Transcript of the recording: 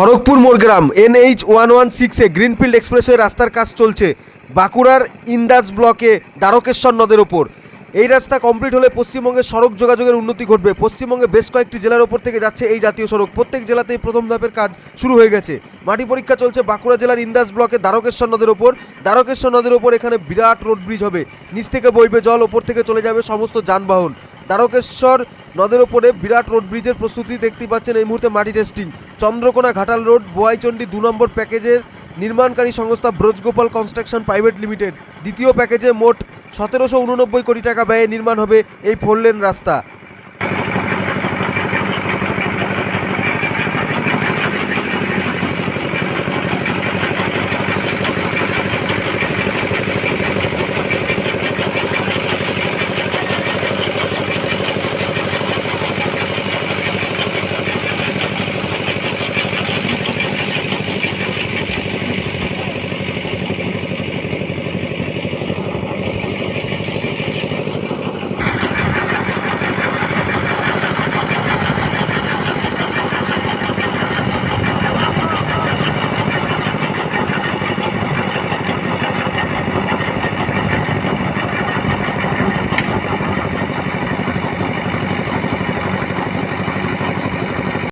Kharagpur Morgram NH one one one সিক্সে greenfield expressway রাস্তার কাজ চলছে। বাঁকুড়ার ইন্দাস ব্লকে দ্বারকেশ্বর নদের ওপর। এই রাস্তা কমপ্লিট হলে পশ্চিমবঙ্গের সড়ক যোগাযোগের উন্নতি ঘটবে। পশ্চিমবঙ্গে বেশ কয়েকটি জেলার ওপর থেকে যাচ্ছে এই জাতীয় সড়ক। প্রত্যেক জেলাতেই প্রথম ধাপের কাজ শুরু হয়ে গেছে। মাটি পরীক্ষা চলছে বাঁকুড়া জেলার ইন্দাস ব্লকে দ্বারকেশ্বর নদের ওপর। দ্বারকেশ্বর নদের ওপর এখানে বিরাট রোড ব্রিজ হবে। নিচ থেকে বইবে জল, ওপর থেকে চলে যাবে সমস্ত যানবাহন। দ্বারকেশ্বর নদের ওপরে বিরাট রোড ব্রিজের প্রস্তুতি দেখতে পাচ্ছেন এই মুহূর্তে মাটি টেস্টিং চন্দ্রকোনা ঘাটাল রোড বোয়াইচন্ডী দু নম্বর প্যাকেজের নির্মাণকারী সংস্থা ব্রজগোপাল কনস্ট্রাকশন প্রাইভেট লিমিটেড। দ্বিতীয় প্যাকেজে মোট সতেরোশো উননব্বই কোটি টাকা ব্যয়ে নির্মাণ হবে এই ফোরলেন রাস্তা।